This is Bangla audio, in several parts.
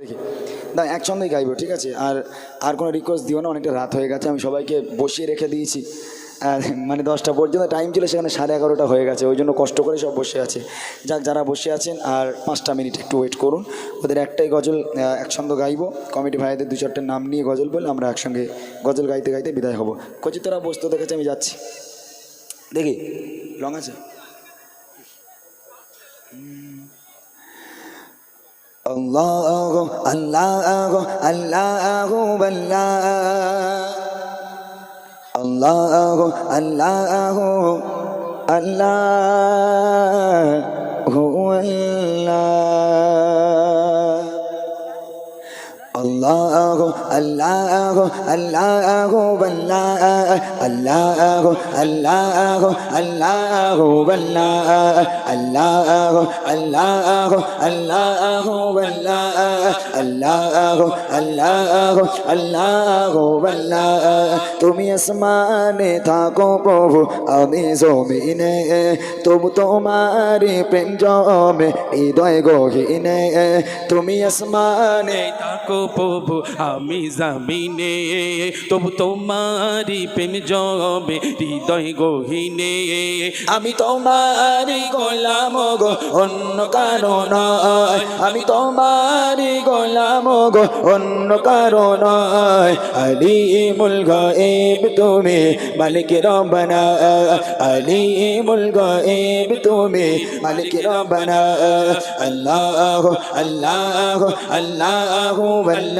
দেখি। না, একসঙ্গেই গাইবো, ঠিক আছে? আর আর কোনো রিকোয়েস্ট দিও না, অনেকটা রাত হয়ে গেছে, আমি সবাইকে বসিয়ে রেখে দিয়েছি। মানে দশটা পর্যন্ত টাইম ছিল সেখানে সাড়ে এগারোটা হয়ে গেছে, ওই জন্য কষ্ট করে সব বসে আছে। যাক, যারা বসে আছেন, আর পাঁচটা মিনিট একটু ওয়েট করুন। ওদের একটাই গজল একসঙ্গে গাইবো। কমিটি ভাইদের দু চারটে নাম নিয়ে গজল বলে আমরা একসঙ্গে গজল গাইতে গাইতে বিদায় হব। কচি তোরা বসতে দেখেছে, আমি যাচ্ছি। দেখি লং আছে? الله الله الله الله الله الله الله هو الله അല്ലാഹു അല്ലാഹു അല്ലാഹു വല്ലാ അല്ലാഹു അല്ലാഹു അല്ലാഹു വല്ലാ അല്ലാഹു അല്ലാഹു അല്ലാഹു വല്ലാ അല്ലാഹു അല്ലാഹു അല്ലാഹു വല്ലാ তুমি আসমানে থাকো প্রভু আমি জমিনে তবু তোমার প্রেম জমে হৃদয় গহিনে তুমি আসমানে থাকো প্রভু আমি জামিনে, তবু তোমারি প্রেম জবে হৃদয় গহিনে। আমি তোমারই গোলাম গো, অন্য কারণ আমি তোমারই গোলাম গো, অন্য কারণ আলিমুল গায়েব তুমি মালিক রব্বানা। আলিমুল গায়েব তুমি মালিক রব্বানা। আল্লাহ আল্লাহ আল্লাহ আল্লাহ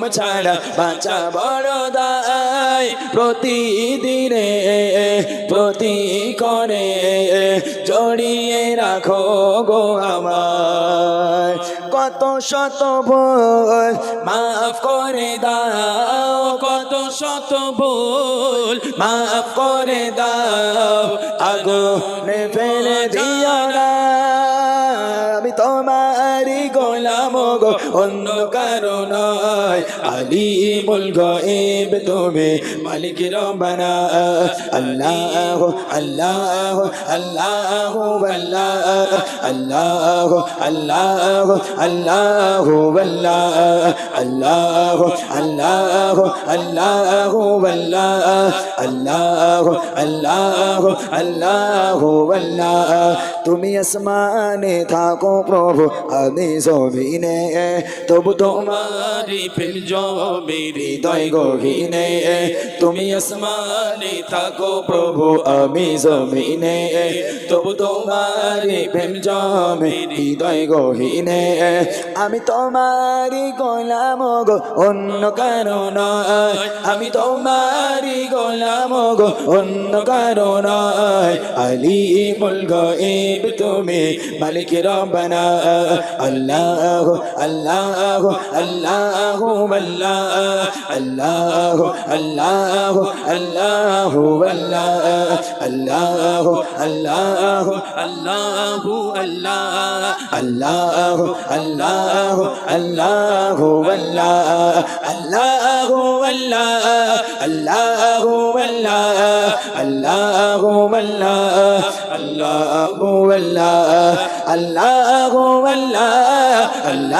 রহম ছাড়া বাঁচা বড় দায়। প্রতিদিনে করে জড়িয়ে রাখো গো আমায়। কত শত ভুল মাফ করে দাও, কত শত ভুল মাফ করে দাও। আগুনে ফেলে না। গো অন্য কারও নয়। আলিমুল গায়েব তুমি মালিক রব্বানা আল্লাহ আল্লাহ আল্লাহ। আল্লাহ আল্লাহ আল্লাহ আল্লাহ। আল্লাহ আল্লাহ আল্লাহ আল্লাহ। আল্লাহ আল্লাহ আল্লাহ আল্লাহ। তুমি আসমানে থাকো প্রভু, আমি জমিনে তবু তোমার তোমারি প্রেম জবে হৃদয় গহিনে, তুমি আসমানে থাকো প্রভু, আমি জমিনে, তবু তোমার প্রেম জমে হৃদয় গহিনে, আমি তোমারই গোলাম গো, অন্য কারণ আমি তোমারই গোলাম গো, অন্য কারণ আলী মুল গায়েব তুমি মালিক রব্বানা আল্লাহ الله الله الله الله الله الله الله الله الله الله الله الله الله الله الله الله الله الله بلا الله بلا الله بلا الله الله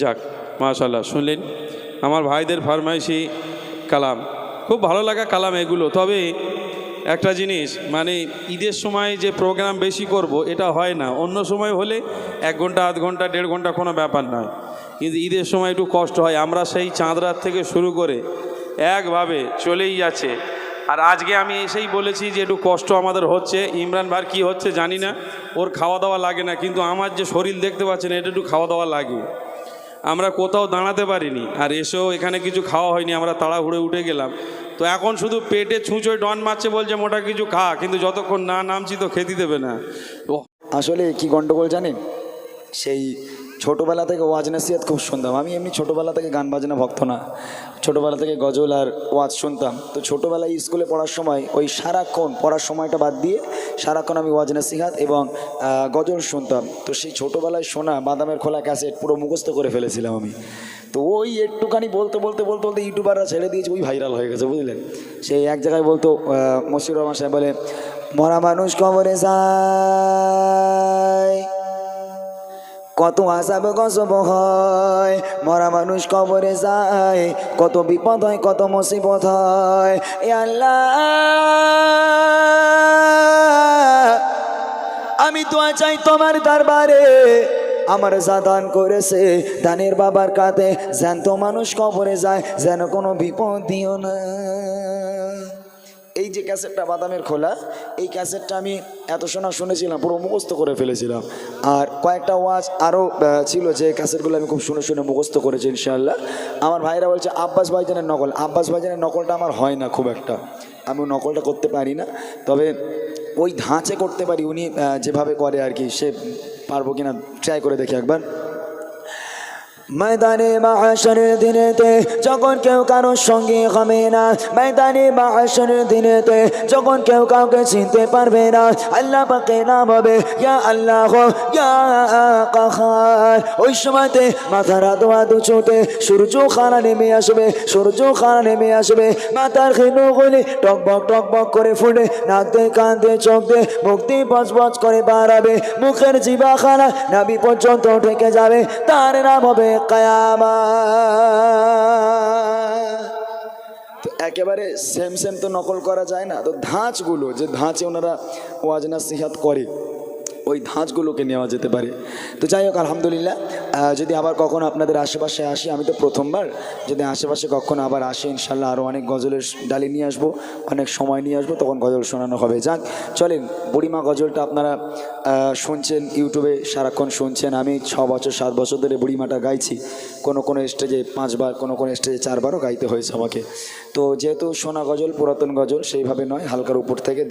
যাক মাশাল্লাহ শুনলেন? আমার ভাইদের ফরমাইশি কালাম। খুব ভালো লাগা কালাম এগুলো। তবে একটা জিনিস মানে ঈদের সময় যে প্রোগ্রাম বেশি করব, এটা হয় না। অন্য সময় হলে এক ঘণ্টা, আধ ঘণ্টা, দেড় ঘণ্টা কোনো ব্যাপার নয়। কিন্তু ঈদের সময় একটু কষ্ট হয়। আমরা সেই চাঁদ রাত থেকে শুরু করে একভাবে চলেই যাচ্ছে। আর আজকে আমি এসেই বলেছি যে একটু কষ্ট আমাদের হচ্ছে। ইমরান ভার কি হচ্ছে জানি না। ওর খাওয়া দাওয়া লাগে না। কিন্তু আমার যে শরীর দেখতে পাচ্ছেন, এটা একটু খাওয়া দাওয়া লাগে। আমরা কোথাও দাঁড়াতে পারিনি। আর এসেও এখানে কিছু খাওয়া হয়নি, আমরা তাড়াহুড়ে উঠে গেলাম। তো এখন শুধু পেটে ছুঁচোয় ডন মারছে বলছে, মোটা কিছু খা, কিন্তু যতক্ষণ না নামছি তো খেতে দেবে না। আসলে কি গন্ডগোল জানেন? সেই ছোটোবেলা থেকে ওয়াজ নাসিহাত খুব শুনতাম। আমি এমনি ছোটোবেলা থেকে গান বাজনা ভক্ত না। ছোটোবেলা থেকে গজল আর ওয়াজ শুনতাম। তো ছোটোবেলায় স্কুলে পড়ার সময় ওই সারাক্ষণ পড়ার সময়টা বাদ দিয়ে সারাক্ষণ আমি ওয়াজ নাসিহাত এবং গজল শুনতাম। তো সেই ছোটোবেলায় শোনা বাদামের খোলা ক্যাসেট পুরো মুখস্থ করে ফেলেছিলাম আমি। তো ওই একটুখানি বলতে বলতে বলতে বলতে ইউটিউবাররা ছেড়ে দিয়েছে ওই ভাইরাল হয়ে গেছে, বুঝলেন? সেই এক জায়গায় বলতো মসির রহমান সাহেব বলে, মরা মানুষ কবরে যায়। কত আসাব গসব হয়। মরা মানুষ কবরে যায়, কত বিপদ হয়, কত মুসিবত হয়। এ আল্লাহ, আমি তো চাই তোমার দরবারে। আমার যা দান করেছে, দানের বাবার কাতে জ্যান্ত মানুষ কবরে যায়, যেন কোনো বিপদ দিও না। এই যে ক্যাসেটটা বাদামের খোলা, এই ক্যাসেটটা আমি এত শোনা শুনেছিলাম, পুরো মুখস্থ করে ফেলেছিলাম। আর কয়েকটা ওয়াজ আরও ছিল যে ক্যাসেটগুলো আমি খুব শুনে শুনে মুখস্থ করেছি, ইনশাআল্লাহ। আমার ভাইরা বলছে, আব্বাস ভাইজানের নকল। আব্বাস ভাইজানের নকলটা আমার হয় না খুব একটা। আমি নকলটা করতে পারি না। তবে ওই ধাঁচে করতে পারি, উনি যেভাবে করে আর কি, সে পারব কিনা, ট্রাই করে দেখি একবার। ময়দানে মাহাসনের দিনেতে যখন কেউ কারোর সঙ্গে হবে না, ময়দানে মাহাসনের দিনেতে যখন কেউ কাউকে চিনতে পারবে না, আল্লাহ পাকে নাম হবে, ইয়া আল্লাহ কাহার। ওই সময়তে মাথার আদো চোটে সূর্য খানা নেমে আসবে সূর্য খানা নেমে আসবে। মাথার খেনুগুলি টকবক টকবক করে ফুটে নাক দিয়ে কান দিয়ে চোখ দিয়ে মুখ বচ বচ করে বাড়াবে। মুখের জিবা খানা নাবি পর্যন্ত ঢেকে যাবে, তার নাম হবে একেবারে সেম সেম তো নকল করা যায় না। তো ধাঁচগুলো, যে ধাঁচে ওনারা ওয়াজনা সিহাদ করে। ওই ধাঁচগুলোকে নেওয়া যেতে পারে। তো যাই হোক, আলহামদুলিল্লাহ। যদি আবার কখনো আপনাদের আশেপাশে আসি, আমি তো প্রথমবার। যদি আশেপাশে কখনো আবার আসি ইনশাল্লাহ আরও অনেক গজলের ডালি নিয়ে আসব, অনেক সময় নিয়ে আসব, তখন গজল শোনানো হবে। যাক, চলেন, বুড়িমা গজলটা আপনারা শুনছেন ইউটিউবে, সারাক্ষণ শুনছেন। আমি ছ বছর, সাত বছর ধরে বুড়িমাটা গাইছি। কোনো কোনো স্টেজে পাঁচবার, কোনো কোনো স্টেজে চারবারও গাইতে হয়েছে আমাকে। তো যেহেতু সোনা গজল, পুরাতন গজল, সেইভাবে নয়, হালকার উপর থেকে